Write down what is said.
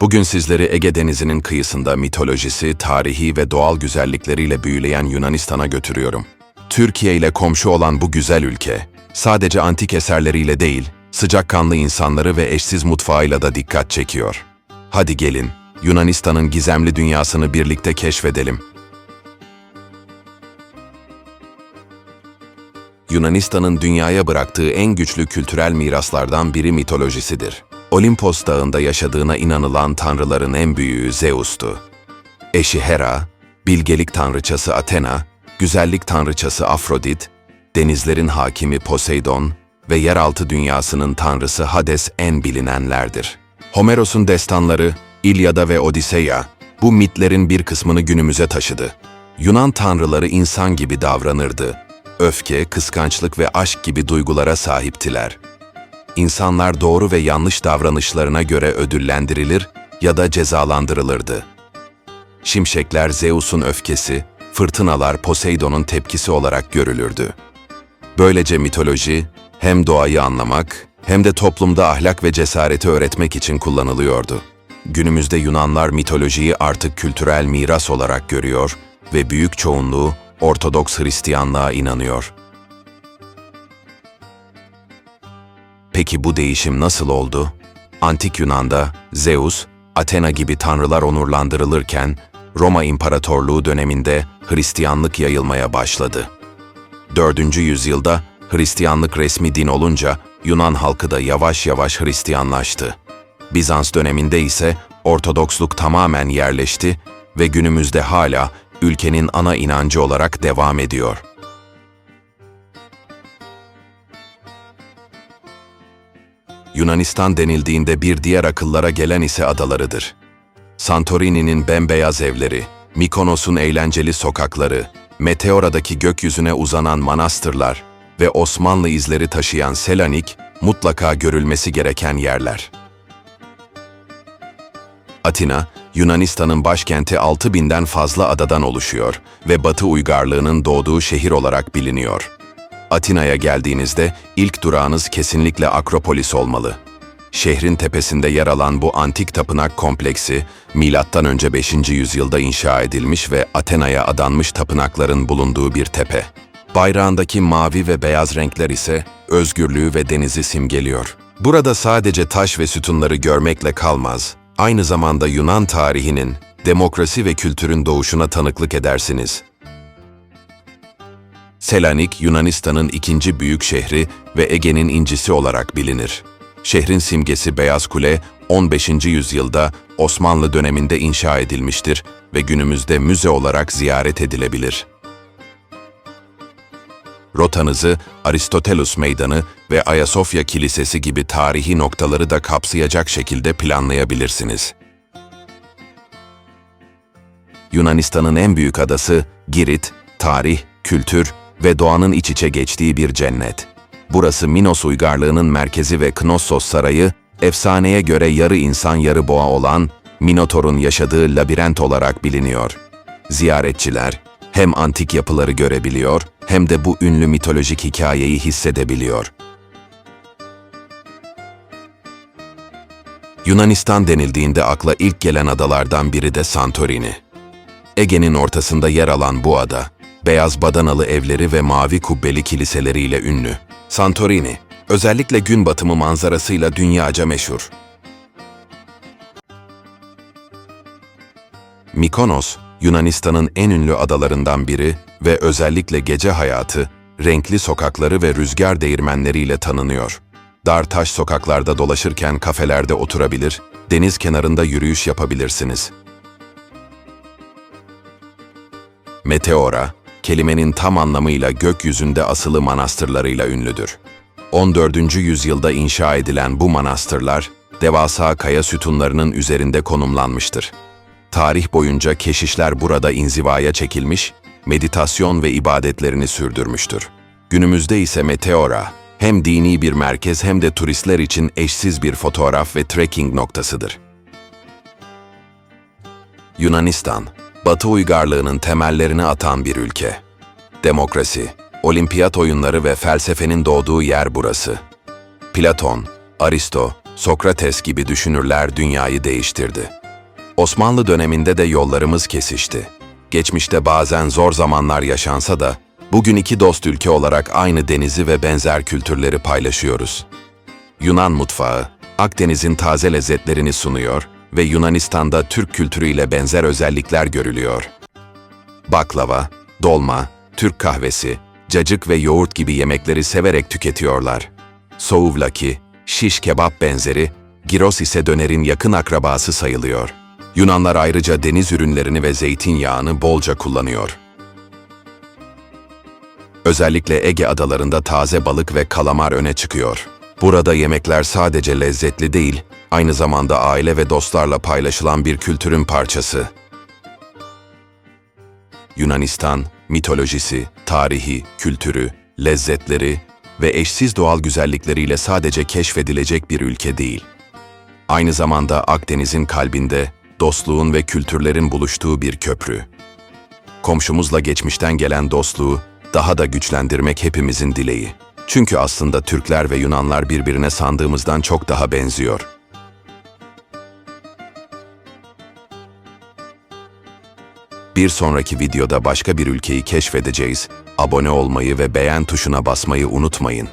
Bugün sizleri Ege Denizi'nin kıyısında mitolojisi, tarihi ve doğal güzellikleriyle büyüleyen Yunanistan'a götürüyorum. Türkiye ile komşu olan bu güzel ülke, sadece antik eserleriyle değil, sıcakkanlı insanları ve eşsiz mutfağıyla da dikkat çekiyor. Hadi gelin, Yunanistan'ın gizemli dünyasını birlikte keşfedelim. Yunanistan'ın dünyaya bıraktığı en güçlü kültürel miraslardan biri mitolojisidir. Olimpos dağında yaşadığına inanılan tanrıların en büyüğü Zeus'tu. Eşi Hera, bilgelik tanrıçası Athena, güzellik tanrıçası Afrodit, denizlerin hakimi Poseidon ve yeraltı dünyasının tanrısı Hades en bilinenlerdir. Homeros'un destanları, İlyada ve Odiseya, bu mitlerin bir kısmını günümüze taşıdı. Yunan tanrıları insan gibi davranırdı. Öfke, kıskançlık ve aşk gibi duygulara sahiptiler. İnsanlar doğru ve yanlış davranışlarına göre ödüllendirilir ya da cezalandırılırdı. Şimşekler Zeus'un öfkesi, fırtınalar Poseidon'un tepkisi olarak görülürdü. Böylece mitoloji hem doğayı anlamak hem de toplumda ahlak ve cesareti öğretmek için kullanılıyordu. Günümüzde Yunanlar mitolojiyi artık kültürel miras olarak görüyor ve büyük çoğunluğu Ortodoks Hristiyanlığa inanıyor. Peki bu değişim nasıl oldu? Antik Yunan'da Zeus, Athena gibi tanrılar onurlandırılırken Roma İmparatorluğu döneminde Hristiyanlık yayılmaya başladı. 4. yüzyılda Hristiyanlık resmi din olunca Yunan halkı da yavaş yavaş Hristiyanlaştı. Bizans döneminde ise Ortodoksluk tamamen yerleşti ve günümüzde hala ülkenin ana inancı olarak devam ediyor. Yunanistan denildiğinde bir diğer akıllara gelen ise adalarıdır. Santorini'nin bembeyaz evleri, Mikonos'un eğlenceli sokakları, Meteora'daki gökyüzüne uzanan manastırlar ve Osmanlı izleri taşıyan Selanik mutlaka görülmesi gereken yerler. Atina, Yunanistan'ın başkenti 6000'den fazla adadan oluşuyor ve Batı uygarlığının doğduğu şehir olarak biliniyor. Atina'ya geldiğinizde ilk durağınız kesinlikle Akropolis olmalı. Şehrin tepesinde yer alan bu antik tapınak kompleksi, M.Ö. 5. yüzyılda inşa edilmiş ve Athena'ya adanmış tapınakların bulunduğu bir tepe. Bayrağındaki mavi ve beyaz renkler ise özgürlüğü ve denizi simgeliyor. Burada sadece taş ve sütunları görmekle kalmaz, aynı zamanda Yunan tarihinin, demokrasi ve kültürün doğuşuna tanıklık edersiniz. Selanik, Yunanistan'ın ikinci büyük şehri ve Ege'nin incisi olarak bilinir. Şehrin simgesi Beyaz Kule, 15. yüzyılda Osmanlı döneminde inşa edilmiştir ve günümüzde müze olarak ziyaret edilebilir. Rotanızı Aristoteles Meydanı ve Ayasofya Kilisesi gibi tarihi noktaları da kapsayacak şekilde planlayabilirsiniz. Yunanistan'ın en büyük adası Girit, tarih, kültür ve doğanın iç içe geçtiği bir cennet. Burası Minos uygarlığının merkezi ve Knossos Sarayı, efsaneye göre yarı insan yarı boğa olan Minotor'un yaşadığı labirent olarak biliniyor. Ziyaretçiler hem antik yapıları görebiliyor hem de bu ünlü mitolojik hikayeyi hissedebiliyor. Yunanistan denildiğinde akla ilk gelen adalardan biri de Santorini. Ege'nin ortasında yer alan bu ada, beyaz badanalı evleri ve mavi kubbeli kiliseleriyle ünlü. Santorini, özellikle gün batımı manzarasıyla dünyaca meşhur. Mikonos, Yunanistan'ın en ünlü adalarından biri ve özellikle gece hayatı, renkli sokakları ve rüzgar değirmenleriyle tanınıyor. Dar taş sokaklarda dolaşırken kafelerde oturabilir, deniz kenarında yürüyüş yapabilirsiniz. Meteora, kelimenin tam anlamıyla gökyüzünde asılı manastırlarıyla ünlüdür. 14. yüzyılda inşa edilen bu manastırlar, devasa kaya sütunlarının üzerinde konumlanmıştır. Tarih boyunca keşişler burada inzivaya çekilmiş, meditasyon ve ibadetlerini sürdürmüştür. Günümüzde ise Meteora, hem dini bir merkez hem de turistler için eşsiz bir fotoğraf ve trekking noktasıdır. Yunanistan, Batı uygarlığının temellerini atan bir ülke. Demokrasi, olimpiyat oyunları ve felsefenin doğduğu yer burası. Platon, Aristo, Sokrates gibi düşünürler dünyayı değiştirdi. Osmanlı döneminde de yollarımız kesişti. Geçmişte bazen zor zamanlar yaşansa da, bugün iki dost ülke olarak aynı denizi ve benzer kültürleri paylaşıyoruz. Yunan mutfağı, Akdeniz'in taze lezzetlerini sunuyor ve Yunanistan'da Türk kültürüyle benzer özellikler görülüyor. Baklava, dolma, Türk kahvesi, cacık ve yoğurt gibi yemekleri severek tüketiyorlar. Souvlaki, şiş kebap benzeri, gyros ise dönerin yakın akrabası sayılıyor. Yunanlar ayrıca deniz ürünlerini ve zeytinyağını bolca kullanıyor. Özellikle Ege adalarında taze balık ve kalamar öne çıkıyor. Burada yemekler sadece lezzetli değil, aynı zamanda aile ve dostlarla paylaşılan bir kültürün parçası. Yunanistan, mitolojisi, tarihi, kültürü, lezzetleri ve eşsiz doğal güzellikleriyle sadece keşfedilecek bir ülke değil. Aynı zamanda Akdeniz'in kalbinde dostluğun ve kültürlerin buluştuğu bir köprü. Komşumuzla geçmişten gelen dostluğu daha da güçlendirmek hepimizin dileği. Çünkü aslında Türkler ve Yunanlar birbirine sandığımızdan çok daha benziyor. Bir sonraki videoda başka bir ülkeyi keşfedeceğiz. Abone olmayı ve beğen tuşuna basmayı unutmayın.